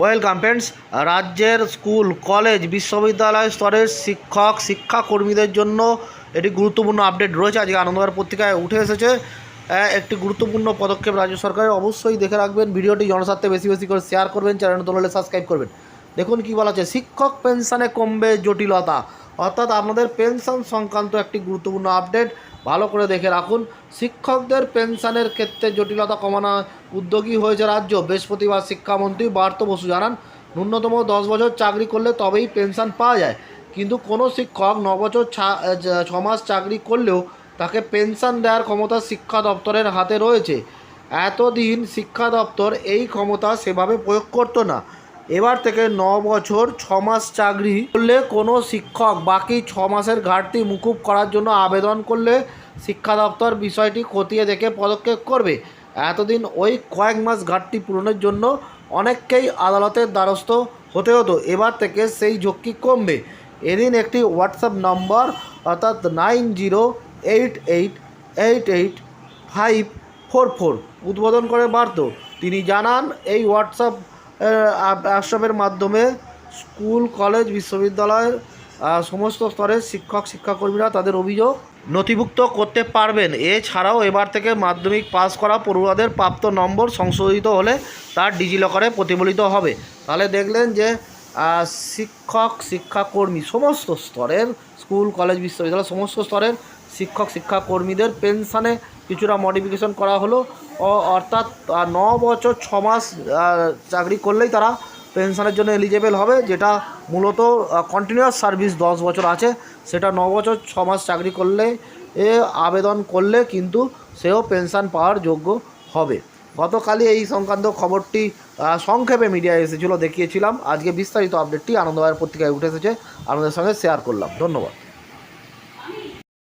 Welcome friends রাজ্যের school, college, বিশ্ববিদ্যালয় স্তরের শিক্ষক, শিক্ষাকর্মীদের জন্য এটি গুরুত্বপূর্ণ আপডেট রয়েছে। আজকে আনন্দবাজার পত্রিকায় উঠে এসেছে একটি গুরুত্বপূর্ণ পদক্ষেপ রাজ্য সরকারের। অবশ্যই দেখে রাখবেন, ভিডিওটি জনস্বার্থে বেশি বেশি করে শেয়ার করবেন চ্যানেল দলে সাবস্ক্রাইব করবেন। দেখুন কি বলা আছে শিক্ষক পেনশনে কমবে জটিলতা। অর্থাৎ আপনাদের পেনশন সংক্রান্ত একটি গুরুত্বপূর্ণ আপডেট। ভালো করে দেখে রাখুন। শিক্ষকদের পেনশনের ক্ষেত্রে জটিলতা কমানো উদ্যোগী হয়েছে রাজ্য। বৃহস্পতিবার শিক্ষামন্ত্রী বার্ত বসু জানান, ন্যূনতম দশ বছর চাকরি করলে তবেই পেনশন পাওয়া যায়। কিন্তু কোনো শিক্ষক ন বছর ছা- মাস চাকরি করলেও তাকে পেনশন দেওয়ার ক্ষমতা শিক্ষা দপ্তরের হাতে রয়েছে। এতদিন শিক্ষা দপ্তর এই ক্ষমতা সেভাবে প্রয়োগ করতো না। এবার থেকে ন বছর, ছ মাস চাকরি করলে কোনো শিক্ষক বাকি ছ মাসের ঘাটতি মুকুব করার জন্য আবেদন করলে শিক্ষা দপ্তর বিষয়টি খতিয়ে দেখে পদক্ষেপ করবে। এতদিন ওই কয়েক মাস ঘাটতি পূরণের জন্য অনেককেই আদালতের দ্বারস্থ হতে হতো। এবার থেকে সেই ঝক্কি কমবে। এদিন একটি হোয়াটসঅ্যাপ নম্বর অর্থাৎ nine zero eight eight eight eight five four four উদ্বোধন করে বার্ত। তিনি জানান, এই হোয়াটসঅ্যাপ হোয়াটসঅ্যাপের মাধ্যমে স্কুল, কলেজ, বিশ্ববিদ্যালয়ের সমস্ত স্তরের শিক্ষক, শিক্ষাকর্মীরা তাদের অভিযোগ নথিভুক্ত করতে পারবেন। এছাড়াও এবার থেকে মাধ্যমিক পাস করা পড়ুয়াদের প্রাপ্ত নম্বর সংশোধিত হলে তার ডিজিলকারে প্রতিফলিত হবে। তাহলে দেখলেন যে শিক্ষক, শিক্ষাকর্মী সমস্ত স্তরের স্কুল, কলেজ, বিশ্ববিদ্যালয় সমস্ত স্তরের শিক্ষক, শিক্ষাকর্মীদের পেনশনে কিছুটা মডিফিকেশন করা হলো। অর্থাৎ ন বছর ছ মাস চাকরি করলেই তারা পেনশনের জন্য এলিজেবেল হবে, যেটা মূলত কন্টিনিউয়াস সার্ভিস দশ বছর আছে। সেটা ন বছর ছ মাস চাকরি করলে, এ আবেদন করলে কিন্তু সেও পেনশন পাওয়ার যোগ্য হবে। গতকালই এই সংক্রান্ত খবরটি সংক্ষেপে মিডিয়ায় এসেছিল, দেখিয়েছিলাম। আজকে বিস্তারিত আপডেটটি আনন্দবাজার পত্রিকায় উঠে এসেছে। আপনাদের সঙ্গে শেয়ার করলাম। ধন্যবাদ।